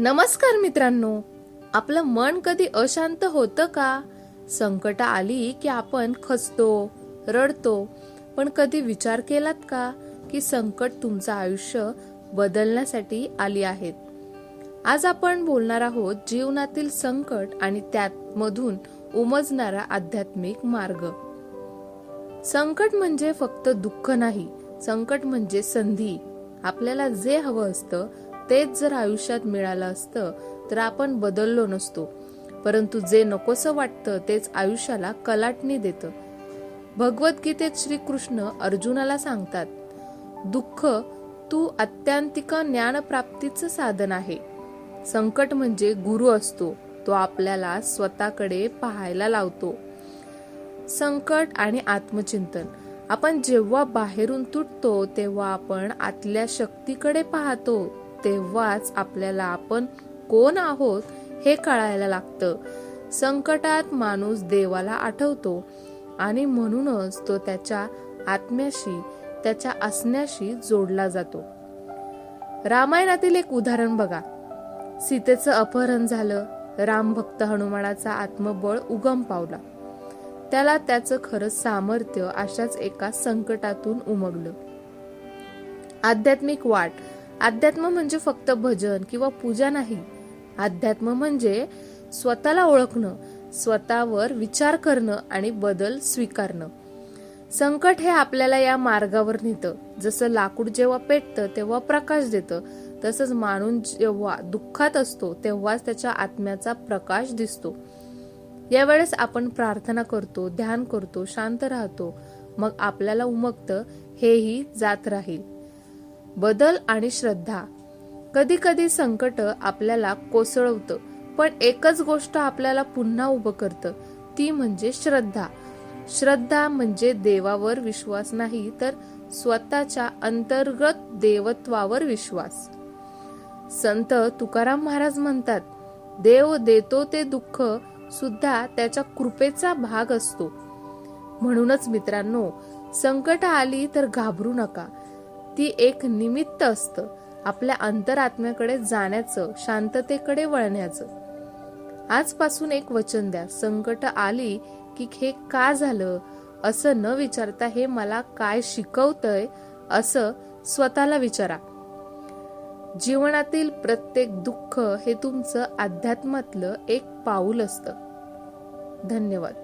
नमस्कार मित्रांनो. आपलं मन कधी अशांत होतं का? संकट आली की आपण खचतो रडतो. पण कधी विचार केलात का की संकट तुमचं आयुष्य बदलण्यासाठी आली आहेत? आज आपण बोलणार आहोत जीवनातील संकट आणि त्यात मधून उमजणारा आध्यात्मिक मार्ग. संकट म्हणजे फक्त दुःख नाही संकट म्हणजे संधी. आपल्याला जे हवं असतं तेच जर आयुष्यात मिळालं असतं तर आपण बदललो नसतो. परंतु जे नकोसं वाटतं तेच आयुष्याला कलाटणी देतं. भगवद्गीतेत श्रीकृष्ण अर्जुनाला सांगतात दुःख तू अत्यांतिक ज्ञानप्राप्तीचं साधन आहे. संकट म्हणजे गुरु असतो तो आपल्याला स्वतःकडे पाहायला लावतो. संकट आणि आत्मचिंतन आपण जेव्हा बाहेरून तुटतो तेव्हा आपण आतल्या शक्तीकडे पाहतो. तेव्हाच आपल्याला आपण कोण आहोत हे कळायला लागतं. संकटात माणूस देवाला आठवतो आणि म्हणूनच तो त्याच्या आत्म्याशी त्याच्या असण्याशी जोडला जातो. रामायणातील एक उदाहरण बघा. सीतेचं अपहरण झालं. राम भक्त हनुमानाचा आत्मबळ उगम पावला. त्याला त्याचं खरं सामर्थ्य अशाच एका संकटातून उमगलं. आध्यात्मिक वाट अध्यात्म म्हणजे फक्त भजन किंवा पूजा नाही. अध्यात्म म्हणजे स्वतःला ओळखणं स्वतःवर विचार करणं आणि बदल स्वीकारणं. संकट हे आपल्याला या मार्गावर नेतं. जसं लाकूड जेव्हा पेटतं तेव्हा प्रकाश देतं. तसंच माणूस जेव्हा दुःखात असतो तेव्हाच त्याच्या आत्म्याचा प्रकाश दिसतो. यावेळेस आपण प्रार्थना करतो ध्यान करतो शांत राहतो. मग आपल्याला उमगतं हेही जात राहील. बदल आणि श्रद्धा. कधी कधी संकट आपल्याला कोसळवतं पण एकच गोष्ट आपल्याला पुन्हा उभं करतं ती म्हणजे श्रद्धा. श्रद्धा म्हणजे देवावर विश्वास नाही तर स्वतःच्या अंतर्गत देवत्वावर विश्वास. संत तुकाराम महाराज म्हणतात देव देतो ते दुःख सुद्धा त्याच्या कृपेचा भाग असतो. म्हणूनच मित्रांनो संकट आली तर घाबरू नका. ती एक निमित्त असतं. आपल्या अंतरात्म्याकडे जाण्याचं शांततेकडे वळण्याचं. आजपासून एक वचन द्या. संकट आली की हे का झालं? असं न विचारता हे मला काय शिकवतंय? असं स्वतःला विचारा. जीवनातील प्रत्येक दुःख हे तुमचं अध्यात्मातलं एक पाऊल असतं. धन्यवाद.